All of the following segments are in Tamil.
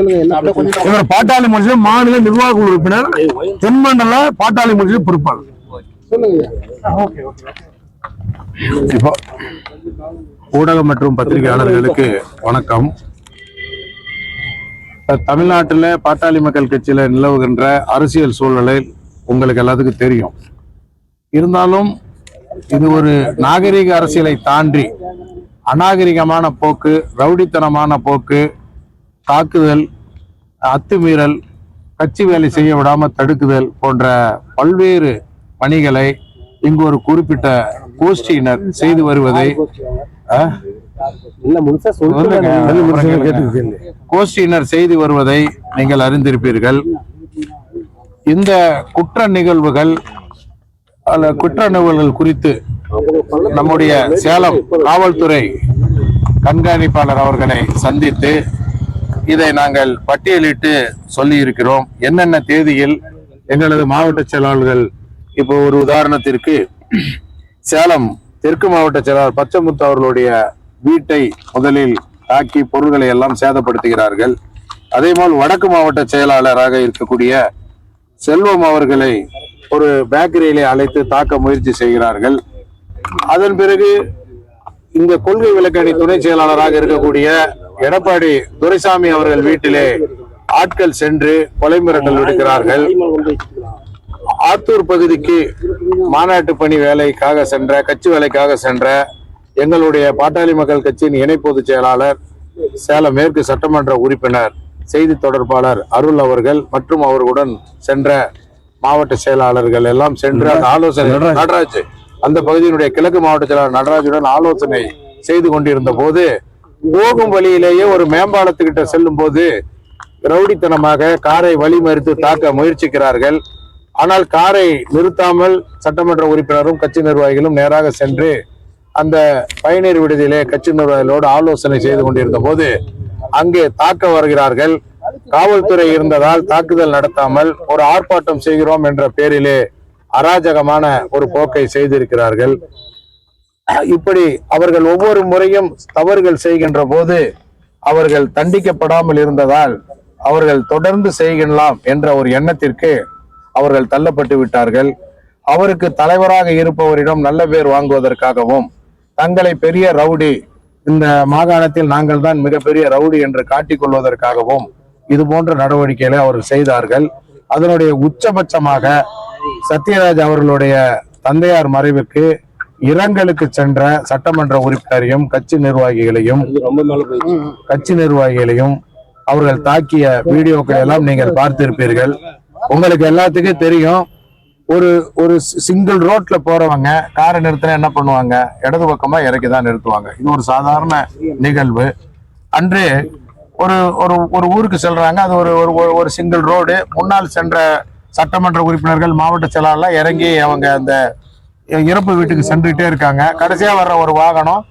சொல்லுங்க இவர் பாட்டாளி மனுஷன் மாநில நிர்வாக உறுப்பினர் தென்மண்டல பாட்டாளி மனுஷன் பொறுப்பாளர். சொல்லுங்க. இப்போ ஊடகம் மற்றும் பத்திரிகையாளர்களுக்கு வணக்கம். தமிழ்நாட்டுல பாட்டாளி மக்கள் கட்சியில நிலவுகின்ற அரசியல் சூழ்நிலை உங்களுக்கு எல்லாத்துக்கும் தெரியும். இருந்தாலும் இது ஒரு நாகரிக அரசியலை தாண்டி அநாகரிகமான போக்கு ரவுடித்தனமான போக்கு தாக்குதல் அத்துமீறல் கட்சி வேலை செய்ய விடாம தடுக்குதல் போன்ற பல்வேறு பணிகளை இங்கு ஒரு குறிப்பிட்ட கோஷ்டியினர் செய்து வருவதை. கோஷ்டியினர் செய்து வருவதை நீங்கள் அறிந்திருப்பீர்கள். இந்த குற்ற நிகழ்வுகள் குற்ற நிகழ்வுகள் குறித்து நம்முடைய சேலம் காவல்துறை கண்காணிப்பாளர் அவர்களை சந்தித்து இதை நாங்கள் பட்டியலிட்டு சொல்லி இருக்கிறோம் என்னென்ன தேதியில் எங்களது மாவட்ட செயலாளர்கள் இப்போ ஒரு உதாரணத்திற்கு சேலம் தெற்கு மாவட்ட செயலாளர் பச்சமுத்து அவர்களுடைய வீட்டை முதலில் தாக்கி பொருள்களை எல்லாம் சேதப்படுத்துகிறார்கள். அதே போல் வடக்கு மாவட்ட செயலாளராக இருக்கக்கூடிய செல்வம் அவர்களை ஒரு பேக்கரியிலே அழைத்து தாக்க முயற்சி செய்கிறார்கள். அதன் பிறகு இந்த கொள்கை விளக்கணி துணை செயலாளராக இருக்கக்கூடிய எடப்பாடி துரைசாமி அவர்கள் வீட்டிலே ஆட்கள் சென்று கொலை மிரட்டல் விடுக்கிறார்கள். ஆத்தூர் பகுதிக்கு மாநாட்டு பணி வேலைக்காக சென்ற கட்சி வேலைக்காக சென்ற எங்களுடைய பாட்டாளி மக்கள் கட்சியின் இணை பொதுச் செயலாளர் சேலம் மேற்கு சட்டமன்ற உறுப்பினர் செய்தி தொடர்பாளர் அருள் அவர்கள் மற்றும் அவர்களுடன் சென்ற மாவட்ட செயலாளர்கள் எல்லாம் சென்று அந்த ஆலோசனை நடராஜ். அந்த பகுதியினுடைய கிழக்கு மாவட்ட செயலாளர் நடராஜுடன் ஆலோசனை செய்து கொண்டிருந்த போது போகும் வழியிலேயே ஒரு மேம்பாலத்துக்கிட்ட செல்லும் போது ரவுடித்தனமாக காரை வழிமறித்து தாக்க முயற்சிக்கிறார்கள். ஆனால் காரை நிறுத்தாமல் சட்டமன்ற உறுப்பினரும் கட்சி நிர்வாகிகளும் நேராக சென்று அந்த பயணியர் விடுதியிலே கட்சி நிர்வாகிகளோடு ஆலோசனை செய்து கொண்டிருந்த போது அங்கே தாக்க வருகிறார்கள். காவல்துறை இருந்ததால் தாக்குதல் நடத்தாமல் ஒரு ஆர்ப்பாட்டம் செய்கிறோம் என்ற பேரிலே அராஜகமான ஒரு போக்கை செய்திருக்கிறார்கள். இப்படி அவர்கள் ஒவ்வொரு முறையும் தவறுகள் செய்கின்ற போது அவர்கள் தண்டிக்கப்படாமல் இருந்ததால் அவர்கள் தொடர்ந்து செய்யலாம் என்ற ஒரு எண்ணத்திற்கு அவர்கள் தள்ளப்பட்டு விட்டார்கள். அவருக்கு தலைவராக இருப்பவரிடம் நல்ல பேர் வாங்குவதற்காகவும் தங்களை பெரிய ரவுடி இந்த மாகாணத்தில் நாங்கள் தான் மிகப்பெரிய ரவுடி என்று காட்டிக் கொள்வதற்காகவும் இது போன்ற நடவடிக்கைகளை அவர்கள் செய்தார்கள். அதனுடைய உச்சபட்சமாக சத்யராஜ் அவர்களுடைய தந்தையார் மறைவுக்கு இரங்கலுக்கு சென்ற சட்டமன்ற உறுப்பினரையும் கட்சி நிர்வாகிகளையும் கட்சி நிர்வாகிகளையும் அவர்கள் தாக்கிய வீடியோக்களை எல்லாம் நீங்கள் பார்த்திருப்பீர்கள். உங்களுக்கு எல்லாத்துக்கும் தெரியும் ஒரு ஒரு சிங்கிள் ரோட்ல போறவங்க காரை நிறுத்தினா என்ன பண்ணுவாங்க? இடது பக்கமா இறக்கி தான் நிறுத்துவாங்க. இது ஒரு சாதாரண நிகழ்வு. அன்று ஒரு ஒரு ஒரு ஊருக்கு செல்றாங்க. அது ஒரு ஒரு ஒரு- ஒரு சிங்கிள் ரோடு. முன்னால் சென்ற சட்டமன்ற உறுப்பினர்கள் மாவட்ட செயலாளர்லாம் இறங்கி அவங்க அந்த இறப்பு வீட்டுக்கு சென்றுகிட்டே இருக்காங்க. கடைசியா வர்ற ஒரு வாகனம்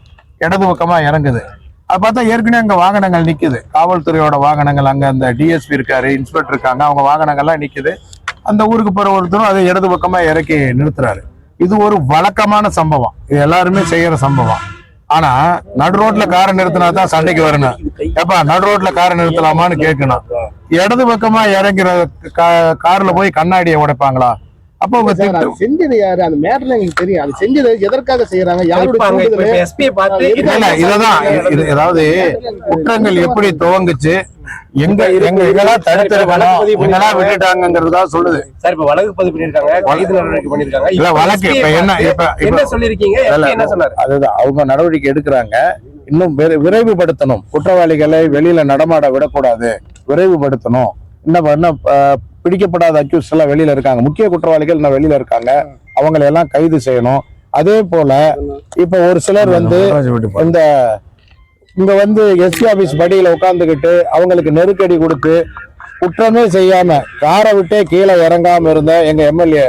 இடது பக்கமா இறங்குது. அது பார்த்தா ஏற்கனவே அங்க வாகனங்கள் நிக்குது. காவல்துறையோட வாகனங்கள் அங்க அந்த டிஎஸ்பி இருக்காரு இன்ஸ்பெக்டர் இருக்காங்க அவங்க வாகனங்கள்லாம் நிக்குது. அந்த ஊருக்கு போகிற ஒருத்தரும் அதை இடது பக்கமா இறக்கி நிறுத்துறாரு. இது ஒரு வழக்கமான சம்பவம். இது எல்லாருமே செய்யற சம்பவம். ஆனா நடு ரோட்ல காரை நிறுத்தினா தான் சண்டைக்கு வரணும். ஏப்பா நடு ரோட்ல காரை நிறுத்தலாமான்னு கேட்கணும். இடது பக்கமா இறங்குற கார்ல போய் கண்ணாடியை உடைப்பாங்களா? அப்போ உங்க செஞ்சது யாரு? அந்த மேட்டர்ல எங்களுக்கு தெரியும். அது செஞ்சது எதற்காக செய்யறாங்க? இததான். இது அதாவது குற்றங்கள் எப்படி துவங்குச்சு? எங்க எங்க எங்கெல்லாம் தடுத்திருக்கணும்? எங்கெல்லாம் விட்டுட்டாங்கிறதா சொல்லுது. சார் இப்ப வழக்கு பதிவு பண்ணிருக்காங்க இல்ல வழக்கு இப்ப என்ன இப்ப என்ன சொல்லிருக்கீங்க என்ன சொன்னாரு? அதுதான். அவங்க நடவடிக்கை எடுக்கிறாங்க. இன்னும் விரை- விரைவுபடுத்தணும். குற்றவாளிகளை வெளியில நடமாட விடக்கூடாது. விரைவுபடுத்தணும். இன்னும் இன்னும் அஹ், பிடிக்கப்படாத அக்யூஸ் எல்லாம் வெளியில இருக்காங்க. முக்கிய குற்றவாளிகள் இன்னும் வெளியில இருக்காங்க. அவங்களை எல்லாம் கைது செய்யணும். அதே போல இப்ப ஒரு சிலர் வந்து இந்த இங்க வந்து எஸ்பி ஆபீஸ் படியில உட்கார்ந்துகிட்டு அவங்களுக்கு நெருக்கடி கொடுத்து குற்றமே செய்யாம காரை விட்டே கீழே இறங்காம இருந்த எங்க எம்எல்ஏ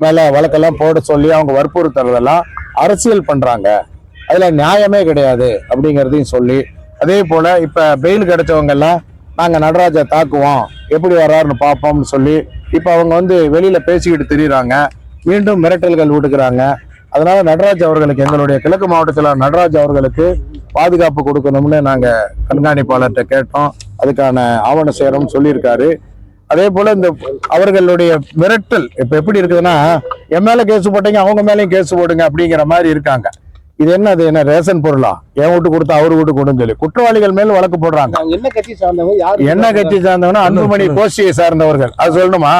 மேல வழக்கெல்லாம் போட சொல்லி அவங்க வற்புறுத்துறதெல்லாம் அரசியல் பண்றாங்க. அதுல நியாயமே கிடையாது அப்படிங்கிறதையும் சொல்லி அதே போல இப்ப பெயில் கிடைச்சவங்க எல்லாம் நாங்கள் நடராஜா தாக்குவோம் எப்படி வர்றாருன்னு பார்ப்போம்னு சொல்லி இப்போ அவங்க வந்து வெளியில் பேசிக்கிட்டு தெரியுறாங்க. மீண்டும் மிரட்டல்கள் விடுக்கிறாங்க அதனால நடராஜ் அவர்களுக்கு எங்களுடைய கிழக்கு மாவட்டத்தில் நடராஜ் அவர்களுக்கு பாதுகாப்பு கொடுக்கணும்னு நாங்கள் கண்காணிப்பாளர்கிட்ட கேட்டோம். அதுக்கான ஆவண சேரம் சொல்லியிருக்காரு. அதே போல் இந்த அவர்களுடைய மிரட்டல் இப்போ எப்படி இருக்குதுன்னா என் மேலே கேஸ் போட்டீங்க அவங்க மேலேயும் கேஸ் போடுங்க அப்படிங்கிற மாதிரி இருக்காங்க. இது என்ன அது என்ன ரேஷன் பொருளா? என் வீட்டு கொடுத்தா அவர் வீட்டு கொடுன்னு சொல்லி. குற்றவாளிகள் மேல வழக்கு போடுறாங்க. நாங்க என்ன கட்சி சார்ந்தவங்க யாரு என்ன கட்சி சார்ந்தவனா அன்புமணி கோஷ்டியை சார்ந்தவர்கள். அது சொல்லணுமா?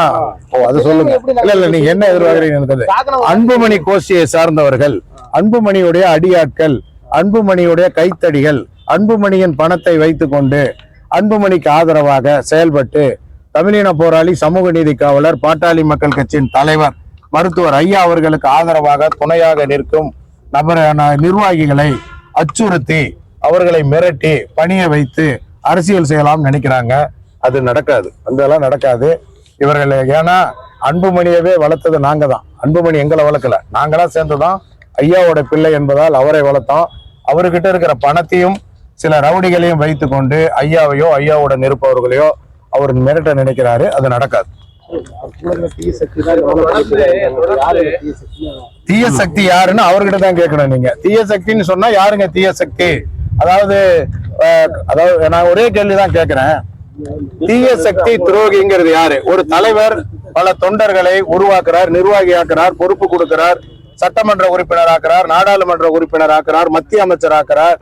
ஓ அது சொல்லுங்க. இல்ல இல்ல நீங்க என்ன எதிர்பார்க்கறீங்க அன்புமணி கோஷ்டியை சார்ந்தவர்கள் அன்புமணியுடைய அடியாட்கள் அன்புமணியுடைய கைத்தடிகள் அன்புமணியின் பணத்தை வைத்துக்கொண்டு அன்புமணிக்கு ஆதரவாக செயல்பட்டு தமிழின போராளி சமூக நீதி காவலர் பாட்டாளி மக்கள் கட்சியின் தலைவர் மருத்துவர் ஐயா அவர்களுக்கு ஆதரவாக துணையாக நிற்கும் நபர் நிர்வாகிகளை அச்சுறுத்தி அவர்களை மிரட்டி பணிய வைத்து அரசியல் செய்யலாம்னு நினைக்கிறாங்க. அது நடக்காது. அதெல்லாம் நடக்காது. இவர்கள் ஏன்னா அன்புமணியவே வளர்த்தது நாங்க தான் அன்புமணி எங்களை வளர்க்கல. நாங்களாம் சேர்ந்துதான் ஐயாவோட பிள்ளை என்பதால் அவரை வளர்த்தோம். அவர்கிட்ட இருக்கிற பணத்தையும் சில ரவுடிகளையும் வைத்துக்கொண்டு ஐயாவையோ ஐயாவோட இருப்பவர்களையோ அவர் மிரட்ட நினைக்கிறாரு. அது நடக்காது. தீய சக்தி யாருன்னு அவர்கிட்ட தான் கேட்கணும் நீங்க. தீய சக்தின்னு சொன்னா யாருங்க தீய சக்தி? அதாவது அதாவது நான் ஒரே கேள்விதான் கேட்கிறேன். தீய சக்தி துரோகிங்கிறது யாரு? ஒரு தலைவர் பல தொண்டர்களை உருவாக்குறார் நிர்வாகியாக்குறார் பொறுப்பு கொடுக்கிறார் சட்டமன்ற உறுப்பினர் ஆக்குறார் நாடாளுமன்ற உறுப்பினர் ஆக்குறார் மத்திய அமைச்சர் ஆக்குறார்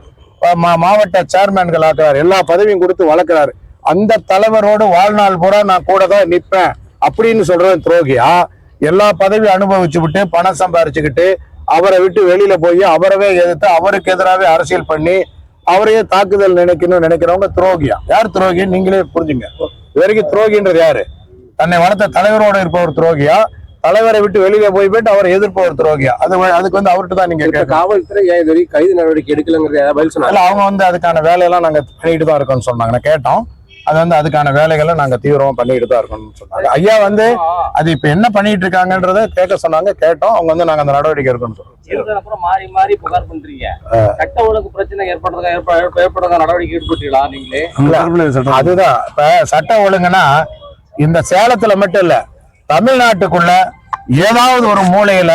மா- மாவட்ட சேர்மேன்கள் ஆக்குறார் எல்லா பதவியும் கொடுத்து வளர்க்கிறார். அந்த தலைவரோடு வாழ்நாள் பூரா நான் கூட தான் நிற்பேன் அப்படின்னு சொல்றது துரோகியா? எல்லா பதவி அனுபவிச்சு விட்டு பணம் சம்பாரிச்சுக்கிட்டு அவரை விட்டு வெளியில போய் அவரவே எதிர்த்து அவருக்கு எதிராகவே அரசியல் பண்ணி அவரையே தாக்குதல் நினைக்கணும்னு நினைக்கிறவங்க துரோகியா? யார் துரோகி? நீங்களே புரிஞ்சுங்க. இது வரைக்கும் துரோகின்றது யாரு? தன்னை வளர்த்த தலைவரோட இருப்பவர் துரோகியா? தலைவரை விட்டு வெளியில போய் போயிட்டு அவரை எதிர்ப்பவர் துரோகியா? அது அதுக்கு வந்து அவர்கிட்ட தான் நீங்க காவல்துறை ஏன் இது வரைக்கும் கைது நடவடிக்கை எடுக்கலங்கிறது பதில் சொன்னாங்க அவங்க வந்து அதுக்கான வேலையெல்லாம் நாங்க பண்ணிட்டு தான் இருக்கோம்னு சொன்னாங்க. நான் கேட்டோம். அது வந்து அதுக்கான வேலைகளை நாங்க தீவிரமா பண்ணிட்டு தான் இருக்கோம்னு சொன்னாங்க. ஐயா வந்து அது இப்ப என்ன பண்ணிட்டு இருக்காங்கன்றத கேட்க சொன்னாங்க கேட்டோம். அவங்க வந்து நாங்க அந்த நடவடிக்கை இருந்தது அப்புறம் மாறி மாறி புகார் பண்றீங்க. சட்ட ஒழுங்கு பிரச்சனை ஏற்படுறதா ஏற்ப- ஏற்படுறதா நடவடிக்கை எடுத்துட்டீங்களா நீங்களே? அதுதான். இப்ப சட்டம் ஒழுங்குனா இந்த சேலத்துல மட்டும் இல்ல தமிழ்நாட்டுக்குள்ள ஏதாவது ஒரு மூலையில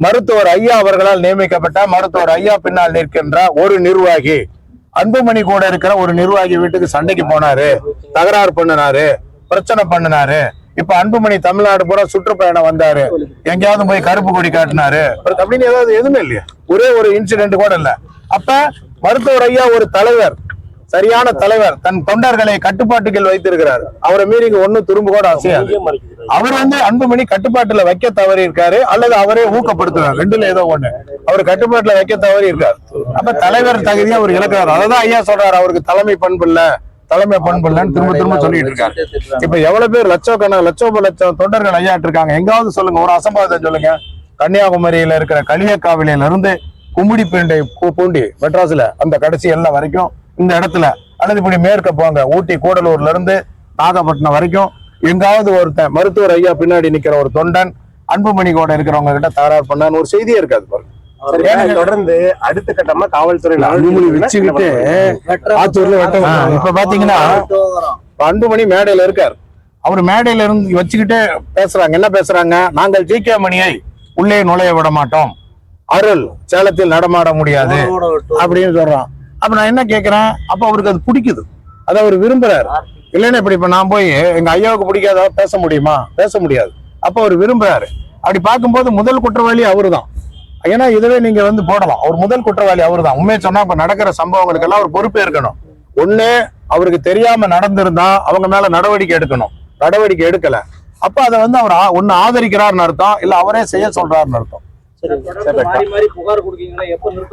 மருத்துவர் ஐயா அவர்களால் நியமிக்கப்பட்ட மருத்துவர் ஐயா பின்னால் நிற்கின்ற ஒரு நிர்வாகி அன்புமணி கூட இருக்கிற ஒரு நிர்வாகி வீட்டுக்கு சண்டைக்கு போனாரு தகராறு பண்ணினாரு பிரச்சனை பண்ணினாரு. இப்ப அன்புமணி தமிழ்நாடு பூரா சுற்றுப்பயணம் வந்தாரு. எங்கேயாவது போய் கருப்பு கொடி காட்டினாரு. அப்படின்னு ஏதாவது எதுவுமே இல்லையா. ஒரே ஒரு இன்சிடென்ட் கூட இல்ல. அப்ப மருத்துவர் ஐயா ஒரு தலைவர் சரியான தலைவர் தன் தொண்டர்களை கட்டுப்பாட்டுகள் வைத்திருக்கிறார். அவரை மீறி இங்க ஒண்ணும் துரும்பு கூட அசையாது. அவர் வந்து அன்புமணி கட்டுப்பாட்டுல வைக்க தவறி இருக்காரு அல்லது அவரே ஊக்கப்படுத்துறாரு ரெண்டுல ஏதோ ஒண்ணு. அவர் கட்டுப்பாட்டுல வைக்க தவறி இருக்காரு அப்ப தலைவர் தகுதியை அவர் இழக்கிறார் அததான் ஐயா சொல்றாரு. அவருக்கு தலைமை பண்பு இல்ல தலைமை பண்பு இல்லைன்னு திரும்ப திரும்ப சொல்லிட்டு இருக்காரு. இப்ப எவ்வளவு பேர் லட்சக்கண லட்சோப லட்சம் தொண்டர்கள் ஐயாட்டு இருக்காங்க. எங்காவது சொல்லுங்க. ஒரு அசம்பாவிதம் சொல்லுங்க. கன்னியாகுமரியில இருக்கிற களியக்காவிலையில இருந்து கும்மிடி பேண்டை பூண்டி மெட்ராஸ்ல அந்த கடைசி எல்லாம் வரைக்கும் இந்த இடத்துல அல்லது இப்படி மேற்க போங்க ஊட்டி கூடலூர்ல இருந்து நாகப்பட்டினம் வரைக்கும் எங்காவது ஒருத்தன் மருத்துவர் ஐயா பின்னாடி நிக்கிற ஒரு தொண்டன் அன்புமணி கூட இருக்கிறவங்க கிட்ட தகராறு பண்ணான்னு ஒரு செய்தியே இருக்காது பாருங்க. தொடர்ந்து அடுத்த கட்டமா காவல்துறை அன்புமணி வச்சுக்கிட்டு ஆத்தூர்ல இப்ப பாத்தீங்கன்னா இப்ப அன்புமணி மேடையில இருக்கார். அவர் மேடையில இருந்து வச்சுக்கிட்டே பேசுறாங்க. என்ன பேசுறாங்க? நாங்கள் ஜி கே மணியை உள்ளே நுழைய விட மாட்டோம். அருள் சேலத்தில் நடமாட முடியாது அப்படின்னு சொல்றான். அப்ப நான் என்ன கேக்குறேன்? அப்ப அவருக்கு அது பிடிக்குது. அதை அவர் விரும்புறாரு. இல்லைன்னா இப்படி இப்ப நான் போய் எங்க ஐயாவுக்கு பிடிக்காத பேச முடியுமா? பேச முடியாது. அப்ப அவர் விரும்புறாரு. அப்படி பார்க்கும்போது முதல் குற்றவாளி அவர்தான். ஏன்னா இதுவே நீங்க வந்து போடலாம். அவர் முதல் குற்றவாளி அவர்தான். உண்மையை சொன்னா இப்ப நடக்கிற சம்பவங்களுக்கு எல்லாம் அவர் பொறுப்பே இருக்கணும். ஒண்ணு அவருக்கு தெரியாம நடந்திருந்தா அவங்க மேல நடவடிக்கை எடுக்கணும். நடவடிக்கை எடுக்கல. அப்ப அதை வந்து அவர் ஒண்ணு ஆதரிக்கிறார்னு அர்த்தம் இல்ல அவரே செய்ய சொல்றாருன்னு அர்த்தம்.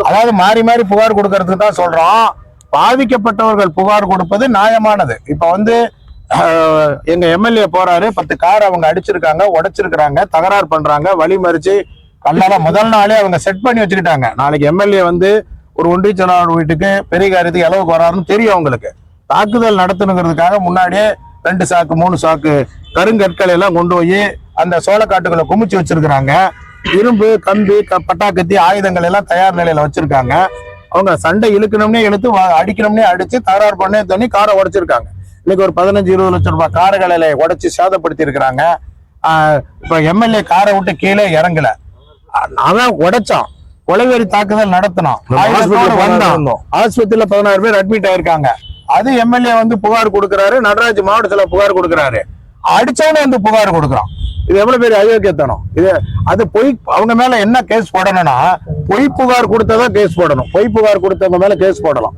அதாவது மாறி மாறி புகார் கொடுக்கறதுக்கு தான் சொல்றோம். பாதிக்கப்பட்டவர்கள் புகார் கொடுப்பது நியாயமானது. இப்ப வந்து எங்க எம்எல்ஏ போறாரு. பத்து கார் அவங்க அடிச்சிருக்காங்க உடைச்சிருக்காங்க தகராறு பண்றாங்க வழி மறிச்சு கல்லால முதல் நாளே அவங்க செட் பண்ணி வச்சுக்கிட்டாங்க. நாளைக்கு எம்எல்ஏ வந்து ஒரு ஒன்றிய செயலாளர் வீட்டுக்கு பெரிய காரியத்துக்கு அளவுக்கு வராருன்னு தெரியும் அவங்களுக்கு. தாக்குதல் நடத்தணுங்கிறதுக்காக முன்னாடியே ரெண்டு சாக்கு மூணு சாக்கு கருங்கற்களை எல்லாம் கொண்டு போய் அந்த சோளக்காட்டுகளை குமிச்சு வச்சிருக்கிறாங்க. இரும்பு கம்பி க- பட்டாக்கத்தி ஆயுதங்கள் எல்லாம் தயார் நிலையில வச்சிருக்காங்க. அவங்க சண்டை இழுக்கணும்னே இழுத்து அடிக்கணும்னே அடிச்சு தகராறு பண்ணே தண்ணி காரை உடைச்சிருக்காங்க. இன்னைக்கு ஒரு பதினஞ்சு இருபது லட்சம் ரூபாய் கார்களை உடைச்சு சேதப்படுத்தி இருக்கிறாங்க இப்ப எம்எல்ஏ காரை விட்டு கீழே இறங்கல. அவன் உடைச்சான். கொலைவெறி தாக்குதல் நடத்தினான். ஆஸ்பத்திரியில பதினாறு பேர் அட்மிட் ஆயிருக்காங்க. அது எம்எல்ஏ வந்து புகார் கொடுக்கறாரு. நடராஜ் மாவட்டத்துல புகார் கொடுக்கறாரு. அடிச்சவனே வந்து புகார் கொடுக்கறான். இது எவ்வளவு பெரிய அயோக்கியத்தனம்? இது அது பொய் அவங்க மேல என்ன கேஸ் போடணும்னா பொய் புகார் கொடுத்ததா கேஸ் போடணும். பொய் புகார் கொடுத்தவங்க மேல கேஸ் போடலாம்.